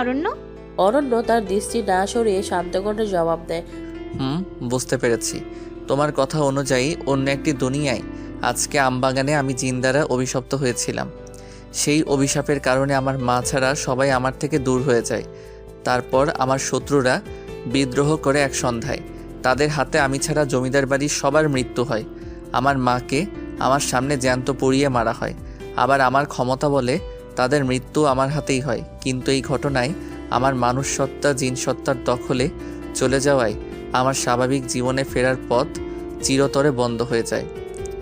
অরণ্য? অরণ্য তার দৃষ্টি না সরিয়ে শান্ত কণ্ঠে জবাব দেয় হুম বুঝতে পেরেছি। তোমার কথা অনুযায়ী অন্য একটি দুনিয়ায় আজকে আমবাগানে আমি জিন দ্বারা অভিশপ্ত হয়েছিলাম। সেই অভিশাপের কারণে আমার মা ছাড়া সবাই আমার থেকে দূর হয়ে যায়। তারপর আমার শত্রুরা বিদ্রোহ করে এক সন্ধ্যায়। তাদের হাতে আমি ছাড়া জমিদার বাড়ির সবার মৃত্যু হয়। আমার মাকে আমার সামনে জ্যান্ত পুড়িয়ে মারা হয়। আবার আমার ক্ষমতা বলে তাদের মৃত্যু আমার হাতেই হয়। কিন্তু এই ঘটনায় আমার মানুষ সত্তা জিন সত্তার দখলে চলে যাওয়ায় আমার স্বাভাবিক জীবনে ফেরার পথ চিরতরে বন্ধ হয়ে যায়।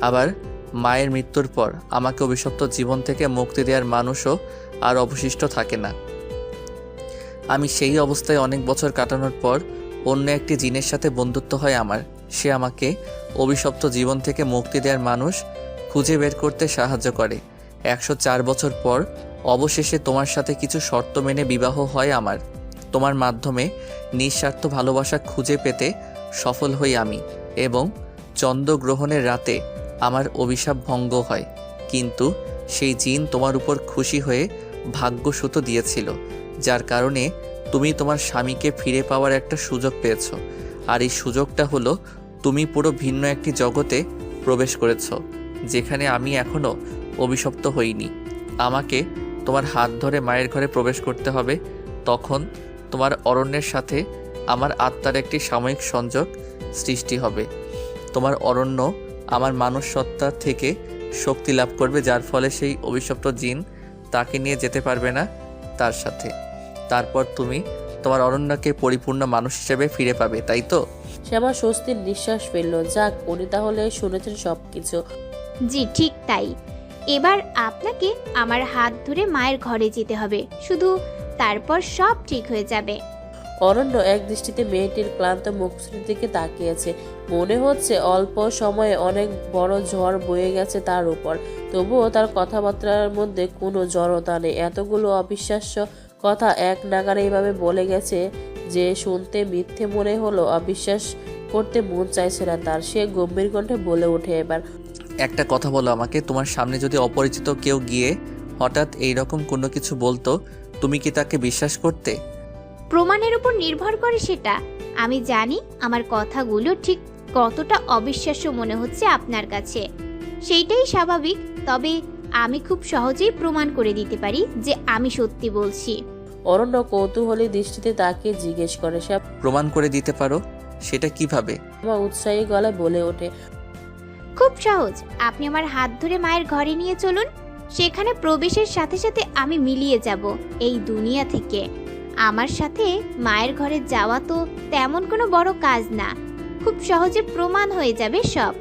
আবার মায়ের মৃত্যুর পর আমাকে অভিশপ্ত জীবন থেকে মুক্তি দেওয়ার মানুষও আর অবশিষ্ট থাকে না। আমি সেই অবস্থায় অনেক বছর কাটানোর পর অন্য একটি জিনের সাথে বন্ধুত্ব হয় আমার। সে আমাকে অভিশপ্ত জীবন থেকে মুক্তি দেওয়ার মানুষ খুঁজে বের করতে সাহায্য করে। একশো চার বছর পর অবশেষে তোমার সাথে কিছু শর্ত মেনে বিবাহ হয় আমার। তোমার মাধ্যমে নিঃস্বার্থ ভালোবাসা খুঁজে পেতে সফল হই আমি এবং চন্দ্রগ্রহণের রাতে আমার অভিশাপ ভঙ্গ হয়। কিন্তু সেই জিন তোমার উপর খুশি হয়ে ভাগ্যসূত দিয়েছিল, যার কারণে তুমি তোমার স্বামীকে ফিরে পাওয়ার একটা সুযোগ পেয়েছ। আর এই সুযোগটা হলো, তুমি পুরো ভিন্ন একটি জগতে প্রবেশ করেছ, যেখানে আমি এখনও অভিশপ্ত হইনি। আমাকে তোমার হাত ধরে মায়ের ঘরে প্রবেশ করতে হবে তখন তোমার অরণ্যের সাথে আমার আত্মার একটি সাময়িক সংযোগ সৃষ্টি হবে। তোমার অরণ্য আমার মানুষ সত্তা থেকে শক্তি লাভ করবে যার ফলে সেই অভিশপ্ত জিন তাকে নিয়ে যেতে পারবে না তার সাথে। তারপর তুমি তোমার অরণ্যকে পরিপূর্ণ মানুষ হিসেবে ফিরে পাবে তাই তো? শ্যামা স্বস্তির নিঃশ্বাস ফেলল। যাক উনি তাহলে শুনেছেন সবকিছু। জি ঠিক তাই। এবার আপনাকে আমার হাত ধরে মায়ের ঘরে যেতে হবে। শুধু তারপর সব ঠিক হয়ে যাবে। অরণ্য এক দৃষ্টিতে মেয়েটির ক্লান্ত মুখশ্রীর দিকে তাকিয়েছে। মনে হচ্ছে অল্প সময়ে অনেক বড় ঝড় বয়ে গেছে তার উপর। তবুও তার কথাবার্তার মধ্যে কোনো জড়তা নেই। এতগুলো অবিশ্বাস্য কথা এক নাগারে এইভাবে বলে গেছে যে শুনতে মিথ্যে মনে হলো অবিশ্বাস করতে মন চাইছে না তার। সে গম্ভীর কণ্ঠে বলে ওঠে এবার একটা কথা বলো আমাকে তোমার সামনে যদি অপরিচিত কেউ গিয়ে হঠাৎ এই রকম কোনো কিছু বলতো তুমি কি তাকে বিশ্বাস করতে? প্রমাণের উপর নির্ভর করে সেটা। আমি জানি আমার কথাগুলো ঠিক কতটা অবিশ্বাস্য মনে হচ্ছে আপনার কাছে। সেইটাই স্বাভাবিক তবে আমি খুব সহজেই প্রমাণ করে দিতে পারি যে আমি সত্যি বলছি। অরণ্য কৌতূহলী দৃষ্টিতে তাকে জিজ্ঞেস করে সে প্রমাণ করে দিতে পারো সেটা কীভাবে? আমার উৎসাহী গলায় বলে ওঠে খুব সহজ। আপনি আমার হাত ধরে মায়ের ঘরে নিয়ে চলুন। সেখানে প্রবেশের সাথে সাথে আমি মিলিয়ে যাব এই দুনিয়া থেকে। আমার সাথে মায়ের ঘরে যাওয়া তো তেমন কোনো বড় কাজ না। খুব সহজে প্রমাণ হয়ে যাবে সব।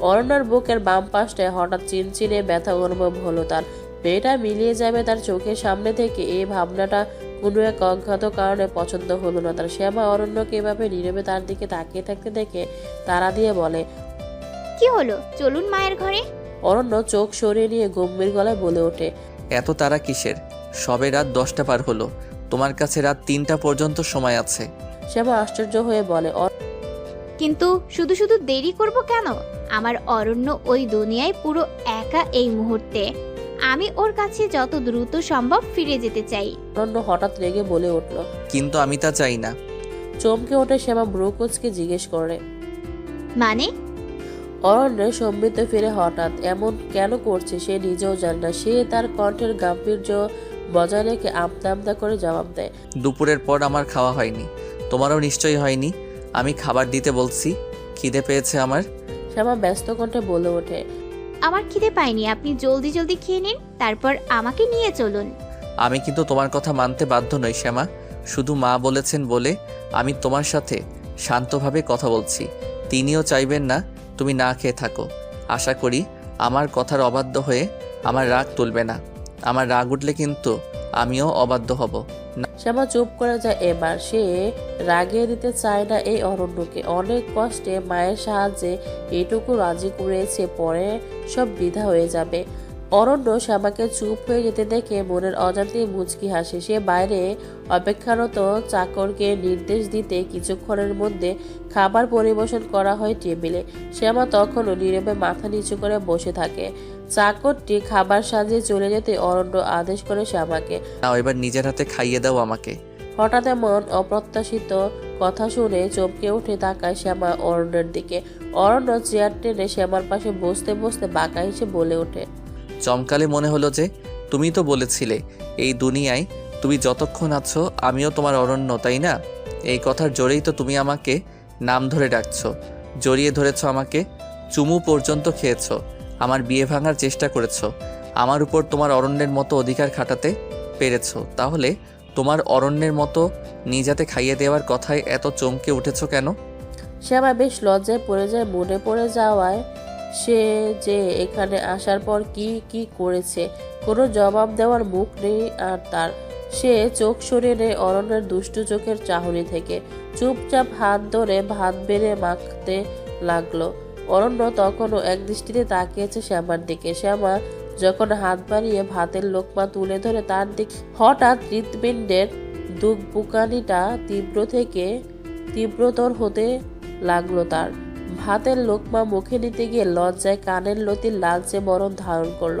অরণ্যর বুকের বাম পাশটায় হঠাৎ চিনচিনে ব্যথা অনুভব হলো তার। মেয়েটা মিলিয়ে যাবে তার চোখের সামনে থেকে এই ভাবনাটা কোনো এক অজ্ঞাত কারণে পছন্দ হলো না তার। শ্যামা অরণ্যকে এভাবে নীরবে তার দিকে তাকিয়ে থাকতে দেখে তারা দিয়ে বলে কি হলো? চলুন মায়ের ঘরে। অরণ্য চোখ সরিয়ে নিয়ে গম্ভীর গলায় বলে ওঠে এত তারা কিসের? সবে রাত দশটা পার হলো। তোমার কাছে রাত তিনটা পর্যন্ত সময় আছে। শ্যামা আশ্চর্য হয়ে বলে কিন্তু শুধু শুধু দেরি করব কেন? আমার অরণ্য ওই দুনিয়ায় পুরো একা এই মুহূর্তে। আমি ওর কাছে যত দ্রুত সম্ভব ফিরে যেতে চাই। অরণ্য হঠাৎ রেগে বলে উঠল কিন্তু আমি তা চাই না। চমকে ওঠে শ্যামা ব্রুকোচকে জিজ্ঞেস করে মানে? অরণ্য সম্মিত ফিরে হঠাৎ এমন কেন করছে সে নিজেও জানে না। সে তার কণ্ঠের গাম্ভীর্য বজায় রেখে আমতা আমতা করে জবাব দেয় দুপুরের পর আমার খাওয়া হয়নি। তোমারও নিশ্চয়ই হয়নি। আমি খাবার দিতে বলছি। খিদে পেয়েছে আমার। শ্যামা ব্যস্ত কণ্ঠে বলে ওঠে আমার খিদে পাইনি আপনি জলদি জলদি খেয়ে নিন তারপর আমাকে নিয়ে চলুন। আমি কিন্তু তোমার কথা মানতে বাধ্য নই শ্যামা। শুধু মা বলেছেন বলে আমি তোমার সাথে শান্তভাবে কথা বলছি। তিনিও চাইবেন না তুমি না খেয়ে থাকো। আশা করি আমার কথার অবাধ্য হয়ে আমার রাগ তুলবে না। আমার রাগ উঠলে কিন্তু আমিও অবাধ্য হব। শ্যামা চুপ করে যায় এবার। সে রাগিয়ে দিতে চায় না এই অরণ্যকে। অনেক কষ্টে মায়ের সাহায্যে এটুকু রাজি করেছে, পরে সব বিধা হয়ে যাবে। অরণ্য শ্যামাকে চুপ হয়ে যেতে দেখে মনের অজান্তেই মুচকি হাসে। সে বাইরে অপেক্ষারত চাকরকে নির্দেশ দিতে কিছুক্ষণের মধ্যে খাবার পরিবেশন করা হয় টেবিলে। শ্যামা তখনও নীরবে মাথা নিচু করে বসে থাকে। চাকরটি খাবার সাজিয়ে চলে যেতে অরণ্য আদেশ করে শ্যামাকে। নাও এবার নিজের হাতে খাইয়ে দাও আমাকে। হঠাৎ এমন অপ্রত্যাশিত কথা শুনে চমকে উঠে তাকায় শ্যামা অরণ্যের দিকে। অরণ্য চেয়ার টেনে শ্যামার পাশে বসতে বসতে বাঁকা হেসে বলে ওঠে। চমকালে মনে হলো যে, তুমি তো বলেছিলে, এই দুনিয়ায় তুমি যতক্ষণ আছো আমিও তোমার অরণ্য, তাই না? এই কথার জোরেই তো তুমি আমাকে নাম ধরে ডাকছ, জড়িয়ে ধরেছো আমাকে, চুমু পর্যন্ত খেয়েছ, আমার বিয়ে ভাঙার চেষ্টা করেছ, আমার উপর তোমার অরণ্যের মতো অধিকার খাটাতে পেরেছ। তাহলে তোমার অরণ্যের মতো নিজাতে খাইয়ে দেওয়ার কথায় এত চমকে উঠেছ কেন? সে শ্যামা বেশ লজ্জায় পড়ে যায়, মনে পড়ে যাওয়ায় সে যে এখানে আসার পর কি কি করেছে? কোনো জবাব দেওয়ার মুখ নেই আর তার। সে চোখ সরিয়ে নেয় অরণ্যের দুষ্টু চোখের চাহনি থেকে। চুপচাপ হাত ধরে ভাত বেড়ে মাখতে লাগল। অরণ্য তখনও এক দৃষ্টিতে তাকিয়েছে শ্যামার দিকে। শ্যামা যখন হাত বাড়িয়ে ভাতের লোকমা তুলে ধরে তার দিকে, হঠাৎ হৃৎপিণ্ডের দুঃখ বুকানিটা তীব্র থেকে তীব্রতর হতে লাগল তার। ভাতের লোকমা মুখে নিতে গিয়ে লজ্জায় কানের লতির লালচে বরণ ধারণ করল।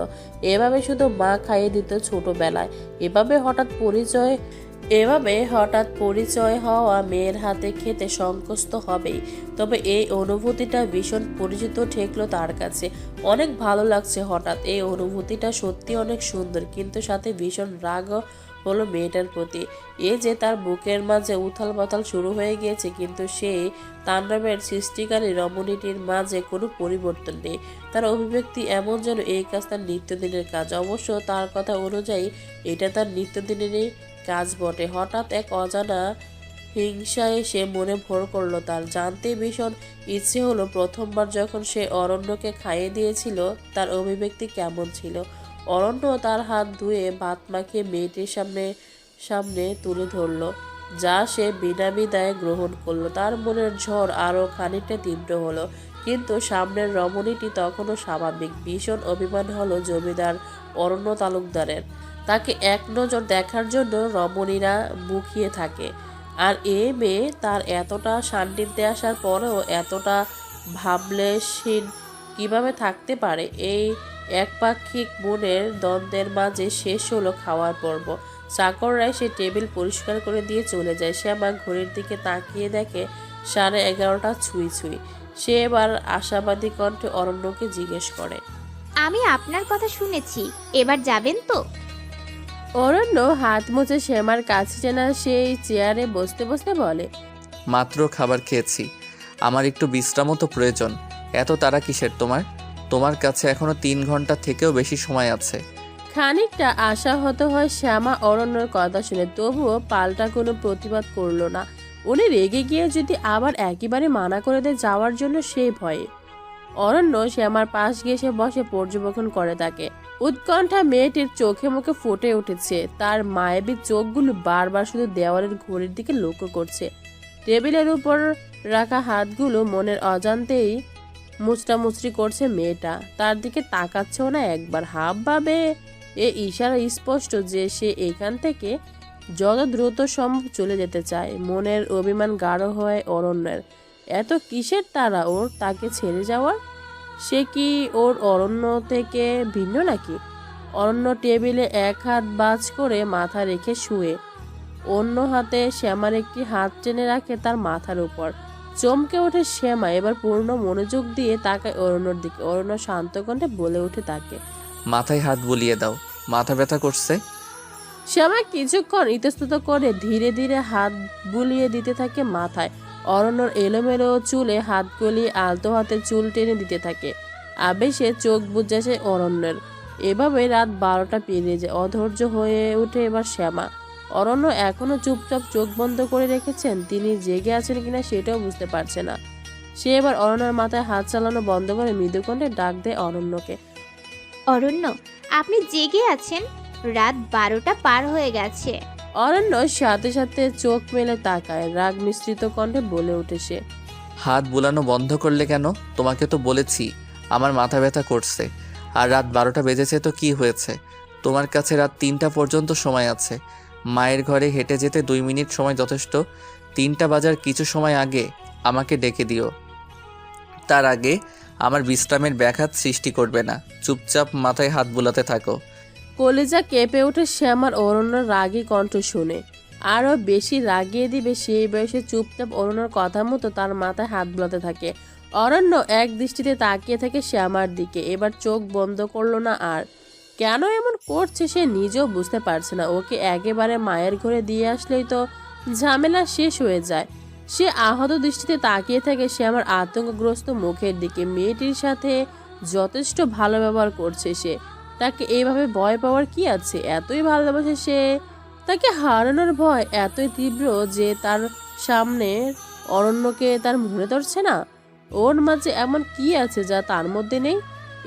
এভাবে শুধু মা খাইয়ে দিত ছোটবেলায়। এভাবে হঠাৎ পরিচয়, এভাবে হঠাৎ পরিচয় হওয়া মেয়ের হাতে খেতে সংকস্ত হবেই। তবে এই অনুভূতিটা ভীষণ পরিচিত ঠেকলো তার কাছে। অনেক ভালো লাগছে হঠাৎ এই অনুভূতিটা সত্যি অনেক সুন্দর, কিন্তু সাথে ভীষণ রাগও হলো মেয়েটার প্রতি। এ যে তার বুকের মাঝে উথাল পাতাল শুরু হয়ে গিয়েছে, কিন্তু সেই তাণ্ডবের সৃষ্টিকারী রমণীটির মাঝে কোনো পরিবর্তন নেই। তার অভিব্যক্তি এমন যেন এই কাজ তার নিত্যদিনের কাজ। অবশ্য তার কথা অনুযায়ী এটা তার নিত্যদিনেরই কাজ বটে। হঠাৎ এক অজানা হিংসায় সে মনে ভর করল তার। জানতে ভীষণ ইচ্ছে হলো প্রথমবার যখন সে অরণ্যকে খাইয়ে দিয়েছিল, তার অভিব্যক্তি কেমন ছিল। অরণ্য তার হাত ধুয়ে ভাত মাখিয়ে মেয়েটির সামনে সামনে তুলে ধরলো, যা সে বিনা বিদায় গ্রহণ করল। তার মনের ঝড় আরও খানিকটা তীব্র হলো, কিন্তু সামনের রমণীটি তখনও স্বাভাবিক। ভীষণ অভিমান হলো জমিদার অরণ্য তালুকদারের। তাকে এক নজর দেখার জন্য রমণীরা মুখিয়ে থাকে, আর এ মেয়ে তার এতটা সান্নিধ্যে আসার পরেও এতটা ভাবলেশহীন কীভাবে থাকতে পারে, এই একপাক্ষিক মনের দ্বন্দ্বের মাঝে শেষ হলো খাওয়ার পর্ব। চাকররাই সে টেবিল পরিষ্কার করে দিয়ে চলে যায়। সে শ্যামা ঘড়ির দিকে তাকিয়ে দেখে সাড়ে এগারোটা ছুঁই ছুঁই। সে এবার আশাবাদী কণ্ঠে অরণ্যকে জিজ্ঞেস করে আমি আপনার কথা শুনেছি এবার যাবেন তো? অরণ্য হাত মুছে শ্যামার কাছে চেনা সেই চেয়ারে বসতে বসতে বলে মাত্র খাবার খেয়েছি। আমার একটু বিশ্রামও তো প্রয়োজন। এত তারা কিসের তোমার? তোমার কাছে এখনও তিন ঘণ্টা থেকেও বেশি সময় আছে। খানিকটা আশা আশাহত হয় শ্যামা অরণ্যর কথা শুনে, তবুও পাল্টা কোনো প্রতিবাদ করল না। উনি রেগে গিয়ে যদি আবার একেবারে মানা করে দেয়, যাওয়ার জন্য সেই ভয়ে। অরণ্য শ্যামার পাশ গিয়ে সে বসে পর্যবেক্ষণ করে তাকে। উৎকণ্ঠা মেয়েটির চোখে মুখে ফুটে উঠেছে। তার মায়াবী চোখগুলো বারবার শুধু দেওয়ালের ঘড়ির দিকে লক্ষ্য করছে। টেবিলের উপর রাখা হাতগুলো মনের অজান্তেই মুচড়ামুচড়ি করছে মেয়েটা। তার দিকে তাকাচ্ছেও না, একবার হাব ভাবে এ ইশারা স্পষ্ট যে সে এখান থেকে যত দ্রুত সম্ভব চলে যেতে চায়। মনের অভিমান গাঢ় হয় অরণ্যের। এত কিসের তারা ওর? তাকে ছেড়ে যাওয়ার? সে কি ওর অরণ্য থেকে ভিন্ন নাকি? অরণ্য টেবিলে এক হাত বাজ করে মাথা রেখে শুয়ে। অন্য হাতে শ্যামার একটি হাত টেনে রাখে তার মাথার উপর। চমকে ওঠে শ্যামা। এবার পূর্ণ মনোযোগ দিয়ে তাকায় অরণ্যর দিকে। অরণ্য শান্ত কণ্ঠে বলে ওঠে তাকে। মাথায় হাত বুলিয়ে দাও। মাথা ব্যথা করছে? শ্যামা কিছুক্ষণ ইতস্তত করে ধীরে ধীরে হাত বুলিয়ে দিতে থাকে মাথায়। অরণ্যর এলোমেলো চুলে হাত গলিয়ে আলতো হাতে চুল টেনে দিতে থাকে। আবেশে চোখ বুঝেছে অরণ্যের এভাবে রাত বারোটা পেরিয়ে যায়। অধৈর্য হয়ে ওঠে এবার শ্যামা। অরণ্য এখনও চুপচাপ চোখ বন্ধ করে রেখেছেন তিনি জেগে আছেন কিনা সেটাও বুঝতে পারছে না। সে এবার অরণ্যের মাথায় হাত চালানো বন্ধ করে মৃদুকণ্ঠে ডাক দেয় অরণ্যকে। অরণ্য আপনি জেগে আছেন? রাত বারোটা পার হয়ে গেছে। অরণ্য সাথে সাথে চোখ মেলে তাকায় রাগ মিশ্রিত কণ্ঠে বলে ওঠে সে। হাত বোলানো বন্ধ করলে কেন? তোমাকে তো বলেছি আমার মাথা ব্যথা করছে। আর রাত বারোটা বেজেছে তো কি হয়েছে? তোমার কাছে রাত তিনটা পর্যন্ত সময় আছে। মায়ের ঘরে হেঁটে যেতে দুই মিনিট সময় যথেষ্ট। তিনটা বাজার কিছু সময় আগে আমাকে ডেকে দিও। তার আগে আমার বিশ্রামের ব্যাঘাত সৃষ্টি করবে না। চুপচাপ মাথায় হাত বুলাতে থাকো। কলিজা কেঁপে ওঠে শ্যামার অরণ্যর রাগী কণ্ঠ শুনে। আরও বেশি রাগিয়ে দিবে সেই বয়সে চুপচাপ অরণ্যর কথা মতো তার মাথায় হাত বোলাতে থাকে। অরণ্য এক দৃষ্টিতে তাকিয়ে থাকে শ্যামার দিকে। এবার চোখ বন্ধ করল না আর কেন এমন করছে সে নিজেও বুঝতে পারছে না। ওকে একেবারে মায়ের ঘরে দিয়ে আসলেই তো ঝামেলা শেষ হয়ে যায়। সে আহত দৃষ্টিতে তাকিয়ে থাকে সে আমার আতঙ্কগ্রস্ত মুখের দিকে। মেয়েটির সাথে যথেষ্ট ভালো ব্যবহার করছে সে। তাকে এইভাবে ভয় পাওয়ার কি আছে? এতই ভালোবাসে সে, তাকে হারানোর ভয় এতই তীব্র যে তার সামনে অরণ্যকে তার মনে ধরছে না। ওর মাঝে এমন কি আছে যা তার মধ্যে নেই?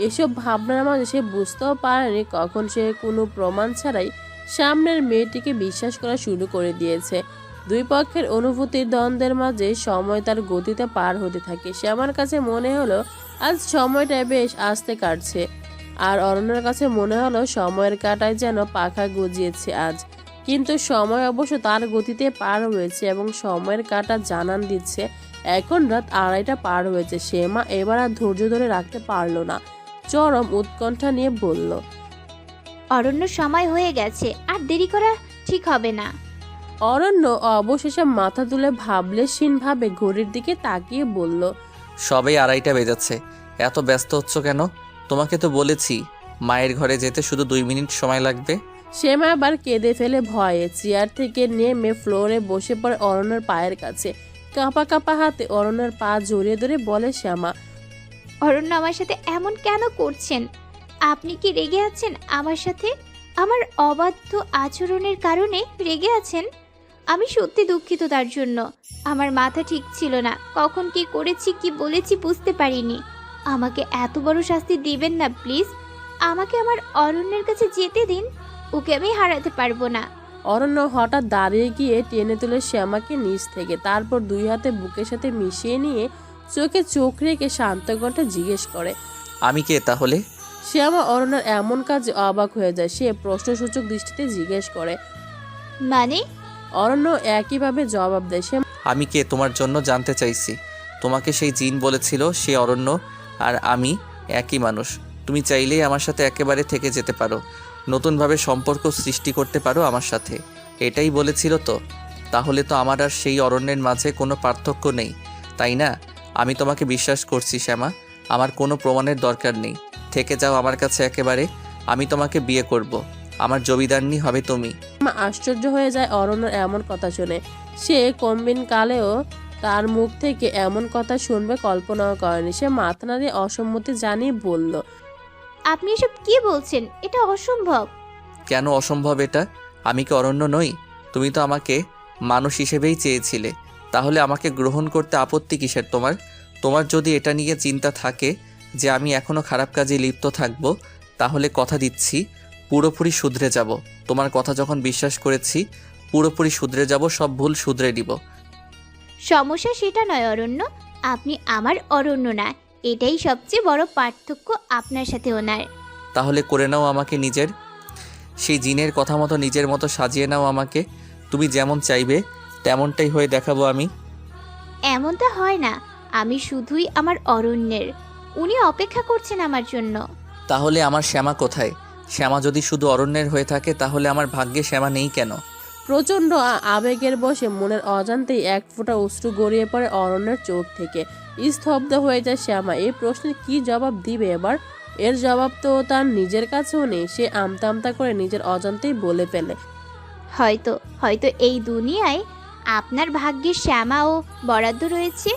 এসব ভাবনার মাঝে সে বুঝতেও পারেনি কখন সে কোনো প্রমাণ ছাড়াই সামনের মেয়েটিকে বিশ্বাস করা শুরু করে দিয়েছে। দুই পক্ষের অনুভূতির দ্বন্দ্বের মাঝে সময় তার গতিতে পার হতে থাকে। সে আমার কাছে মনে হলো, আজ সময়টা বেশ আসতে কাটছে। আর অরণ্যের কাছে মনে হলো, সময়ের কাটায় যেন পাখা গজিয়েছে আজ। কিন্তু সময় অবশ্য তার গতিতে পার হয়েছে এবং সময়ের কাটা জানান দিচ্ছে। এখন রাত আড়াইটা পার হয়েছে। সে মা এবার আর ধৈর্য ধরে রাখতে পারল না। চরম উৎকণ্ঠা নিয়ে বলল অরণ্য সময় হয়ে গেছে আর দেরি করা ঠিক হবে না। অরণ্য অবশেষে মাথা তুলে ভাবলেশীন ভাবে ঘড়ির দিকে তাকিয়ে বলল সবেই আড়াইটা বেজাচ্ছে এত ব্যস্ত হচ্ছ কেন? তোমাকে তো বলেছি মায়ের ঘরে যেতে শুধু দুই মিনিট সময় লাগবে। শ্যামা আবার কেঁদে ফেলে ভয়ে চেয়ার থেকে নেমে ফ্লোরে বসে পড়ে অরণ্যের পায়ের কাছে। কাঁপা কাঁপা হাতে অরণ্যের পা জড়িয়ে ধরে বলে শ্যামা অরণ্য আমার সাথে এমন কেন করছেন? আপনি কি রেগে আছেন আমার সাথে? আমার অবাধ্য আচরণের কারণে রেগে আছেন? আমি সত্যি দুঃখিত তার জন্য। আমার মাথা ঠিক ছিল না। কখন কি করেছি, কি বলেছি বুঝতে পারিনি। আমাকে এত বড় শাস্তি দিবেন না, প্লিজ। আমাকে আমার অরণ্যের কাছে যেতে দিন। ওকে আমি হারাতে পারব না। অরণ্য হঠাৎ দাঁড়িয়ে গিয়ে টেনে তুলে শ্যামাকে নিচ থেকে, তারপর দুই হাতে বুকের সাথে মিশিয়ে নিয়ে চোখে চোখ রেখে শান্ত কণ্ঠে জিজ্ঞেস করে আমি কে তাহলে? সে আমার অরণ্যের এমন কাজে অবাক হয়ে যায় সে প্রশ্নসূচক দৃষ্টিতে জিজ্ঞেস করে মানে? অরণ্য একইভাবে জবাব দেয় সে আমি কে তোমার জন্য জানতে চাইছি? তোমাকে সেই জিন বলেছিল সে অরণ্য আর আমি একই মানুষ। তুমি চাইলেই আমার সাথে একেবারে থেকে যেতে পারো। নতুনভাবে সম্পর্ক সৃষ্টি করতে পারো আমার সাথে। এটাই বলেছিল তো। তাহলে তো আমার আর সেই অরণ্যের মাঝে কোনো পার্থক্য নেই তাই না? আমি তোমাকে বিশ্বাস করছি শ্যামা। আমার কোনো প্রমাণের দরকার নেই। থেকে যাও আমার কাছে একেবারে। আমি তোমাকে বিয়ে করব। আমার জমিদারনি হবে তুমি। মা আশ্চর্য হয়ে যায় অরণ্যর এমন কথা শুনে। সে কম্বিন কালেও তার মুখ থেকে এমন কথা শুনবে কল্পনাও করেনি। সে মাথা অসম্মতি জানিয়ে বলল আপনি এসব কি বলছেন? এটা অসম্ভব। কেন অসম্ভব এটা? আমি কি অরণ্য নই? তুমি তো আমাকে মানুষ হিসেবেই চেয়েছিলে। তাহলে আমাকে গ্রহণ করতে আপত্তি কিসের তোমার? তোমার যদি এটা নিয়ে চিন্তা থাকে যে আমি এখনও খারাপ কাজে লিপ্ত থাকব তাহলে কথা দিচ্ছি পুরোপুরি শুধরে যাব। তোমার কথা যখন বিশ্বাস করেছি পুরোপুরি শুধরে যাব সব ভুল শুধরে দিব সমস্যা সেটা নয় অরণ্য। আপনি আমার অরণ্য না এটাই সবচেয়ে বড় পার্থক্য আপনার সাথে ওনার। তাহলে করে নাও আমাকে নিজের। সেই জিনের কথা মতো নিজের মতো সাজিয়ে নাও আমাকে। তুমি যেমন চাইবে তেমনটাই হয়ে দেখাবো আমি। এমনটা হয় না। আমি শুধুই আমার অরণ্যের। উনি অপেক্ষা করছেন আমার জন্য। তাহলে আমার শ্যামা কোথায়? শ্যামা যদি শুধু অরণ্যের হয়ে থাকে তাহলে আমার ভাগ্যে শ্যামা নেই কেন? প্রচণ্ড আ- আবেগের বসে মনের অজান্তেই এক ফোঁটা অশ্রু গড়িয়ে পড়ে অরণ্যের চোখ থেকে। স্তব্ধ হয়ে যায় শ্যামা। এই প্রশ্নের কি জবাব দিবে এবার? এর জবাব তো তার নিজের কাছেও নেই। সে আমতা আমতা করে নিজের অজান্তেই বলে ফেলে। হয়তো হয়তো এই দুনিয়ায় আপনার ভাগ্যে শ্যামা ও বরাদ্দ রয়েছে।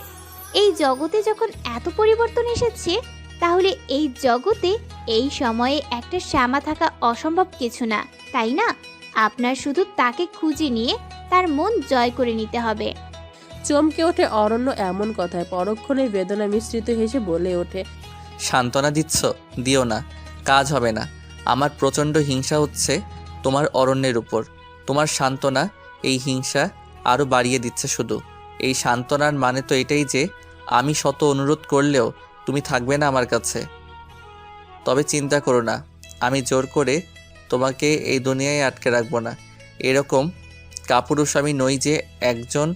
এই জগতে যখন এত পরিবর্তন এসেছে তাহলে এই জগতে এই সময়ে একটা শ্যামা থাকা অসম্ভব কিছু না তাই না? আপনার শুধু তাকে খুঁজে নিয়ে তার মন জয় করে নিতে হবে। চমকে ওঠে অরণ্য এমন কথায় পরক্ষণে বেদনা মিশ্রিত হেসে বলে ওঠে সান্ত্বনা দিচ্ছ দিও না কাজ হবে না। আমার প্রচণ্ড হিংসা হচ্ছে তোমার অরণ্যের উপর। তোমার সান্ত্বনা এই হিংসা আরও বাড়িয়ে দিচ্ছে শুধু। এই সান্ত্বনার মানে তো এটাই যে, আমি শত অনুরোধ করলেও তুমি থাকবে না আমার কাছে। তবে চিন্তা করো না, আমি জোর করে তোমাকে এই দুনিয়ায় আটকে রাখব না। এরকম কাপুরুষ আমি নই যে একজন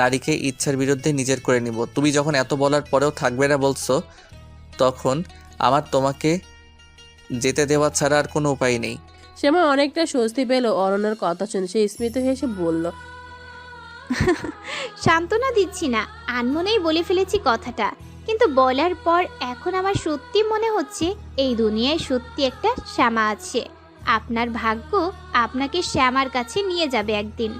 নারীকে ইচ্ছার বিরুদ্ধে নিজের করে নিব। তুমি যখন এত বলার পরেও থাকবে না বলছো, তখন আমার তোমাকে যেতে দেওয়া ছাড়া আর কোনো উপায় নেই। শ্যামা অনেকটা স্বস্তি পেল অরণ্যের কথা শুনে। সে স্মিত হেসে বলল সান্ত্বনা দিচ্ছি না আনমনেই বলে ফেলেছি কথাটা। কিন্তু বলার পর এখন আমার সত্যি মনে হচ্ছে এই দুনিয়ায় সত্যি একটা শ্যামা আছে। আপনার ভাগ্য আপনাকে শ্যামার কাছে নিয়ে যাবে একদিন।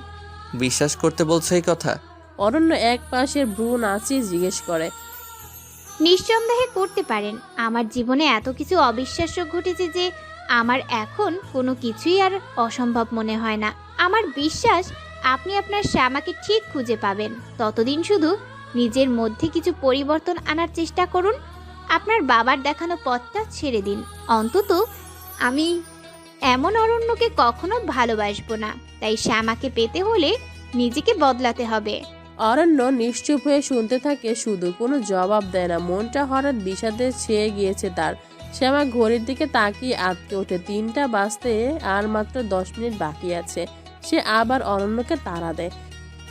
বিশ্বাস করতে বলছো এই কথা? অরণ্য এক পাশের ভ্রু নাচিয়ে জিজ্ঞেস করে। নিঃসন্দেহে করতে পারেন। আমার জীবনে এত কিছু অবিশ্বাস্য ঘটেছে যে আমার এখন কোনো কিছুই আর অসম্ভব মনে হয় না। আমার বিশ্বাস আপনি আপনার শ্যামাকে ঠিক খুঁজে পাবেন। ততদিন শুধু নিজের মধ্যে কিছু পরিবর্তন আনার চেষ্টা করুন। আপনার বাবার দেখানো পথটা ছেড়ে দিন। অন্তত আমি এমন অরণ্যকে কখনো ভালোবাসবো না। তাই শ্যামাকে পেতে হলে নিজেকে বদলাতে হবে। অরণ্য নিশ্চুপ হয়ে শুনতে থাকে, শুধু কোনো জবাব দেয় না। মনটা হঠাৎ বিষাদে ছেয়ে গিয়েছে তার। শ্যামা ঘড়ির দিকে তাকিয়ে আটকে ওঠে। তিনটা বাজতে আর মাত্র দশ মিনিট বাকি আছে। সে আবার অরণ্যকে তাড়া দেয়।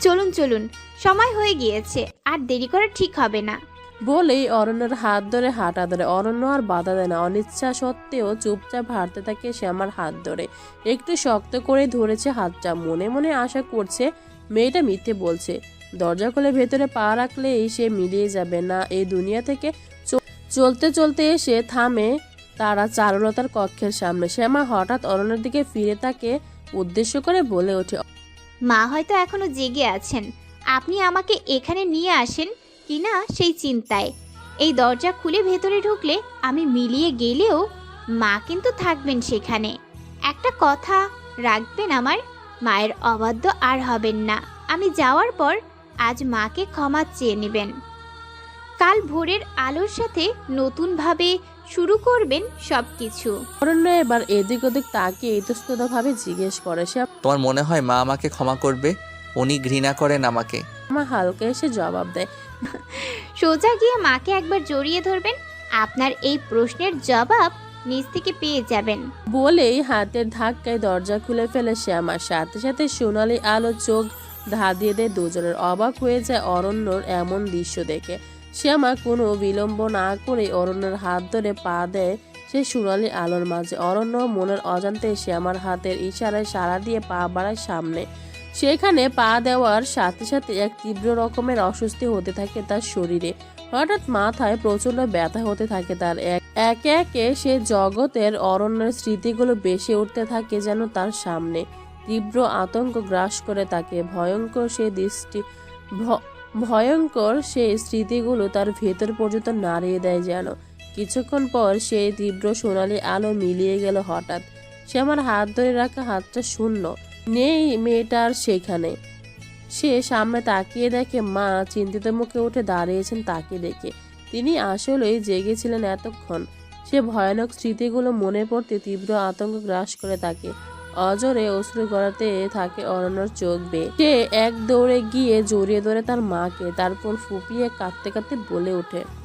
চলুন চলুন সময় হয়ে গিয়েছে আর দেরি করা ঠিক হবে না। বলেই অরণ্যের হাত ধরে হাঁটা ধরে অরণ্য আর বাধা দেয় না। অনিচ্ছা সত্ত্বেও চুপচাপ হাঁটতে থাকে সে আমার হাত ধরে। একটু শক্ত করে ধরেছে হাতটা। মনে মনে আশা করছে মেয়েটা মিথ্যে বলছে। দরজা খুলে ভেতরে পা রাখলেই সে মিলিয়ে যাবে না। এই দুনিয়া থেকে চলতে চলতে এসে থামে তারা চারুলতার কক্ষের সামনে। শ্যামা হঠাৎ অরণ্যের দিকে ফিরে তাকে উদ্দেশ্য করে বলে ওঠে, মা হয়তো এখনও জেগে আছেন। আপনি আমাকে এখানে নিয়ে আসেন কিনা সেই চিন্তায়। এই দরজা খুলে ভেতরে ঢুকলে আমি মিলিয়ে গেলেও মা কিন্তু থাকবেন সেখানে। একটা কথা রাখবেন আমার, মায়ের অবাধ্য আর হবেন না। আমি যাওয়ার পর আজ মাকে ক্ষমা চেয়ে নেবেন। কাল ভোরের আলোর সাথে নতুনভাবে শুরু করবেন সব কিছু অরণ্য এবার এদিক ওদিক তাকিয়ে ইতস্ততভাবে জিজ্ঞেস করে সে তোমার মনে হয় মা আমাকে ক্ষমা করবে? উনি ঘৃণা করেন আমাকে। আমার হালকা এসে জবাব দেয় সোজা গিয়ে মাকে একবার জড়িয়ে ধরবেন আপনার এই প্রশ্নের জবাব নিজ থেকে পেয়ে যাবেন। বলেই হাতের ধাক্কায় দরজা খুলে ফেলে সে আমার সাথে সাথে সোনালি আলো চোখ ধাঁধিয়ে দেয় দুজনের। অবাক হয়ে যায় অরণ্যর এমন দৃশ্য দেখে। শ্যামা কোনো বিলম্ব না করে অরণ্যের হাত ধরে পা দেয়। সে সোনালি আলোর মাঝে। অরণ্য মনের অজান্তে শ্যামার হাতের ইশারায় সাড়া দিয়ে পা বাড়ায় সামনে। সেখানে পা দেওয়ার সাথে সাথে এক তীব্র রকমের অস্বস্তি হতে থাকে তার শরীরে। হঠাৎ মাথায় প্রচণ্ড ব্যথা হতে থাকে তার এক, একে একে সে জগতের অরণ্যের স্মৃতিগুলো বেশি উঠতে থাকে যেন তার সামনে। তীব্র আতঙ্ক গ্রাস করে তাকে। ভয়ঙ্কর সে দৃষ্টি ভয়ঙ্কর সেই স্মৃতিগুলো তার ভেতর পর্যন্ত নাড়িয়ে দেয় যেন। কিছুক্ষণ পর সেই তীব্র সোনালি আলো মিলিয়ে গেল হঠাৎ। সে আমার হাত ধরে রাখা হাতটা শূন্য। নেই মেয়েটার সেখানে। সে সামনে তাকিয়ে দেখে মা চিন্তিত মুখে উঠে দাঁড়িয়েছেন তাকে দেখে। তিনি আসলেই জেগেছিলেন এতক্ষণ। সে ভয়ানক স্মৃতিগুলো মনে পড়তে তীব্র আতঙ্ক গ্রাস করে তাকে। অজরে অশ্রু গড়াতে থাকে অরণ্যর চোখ বেয়ে। সে এক দৌড়ে গিয়ে জড়িয়ে ধরে তার মাকে, তারপর ফুপিয়ে কাঁদতে কাঁদতে বলে ওঠে।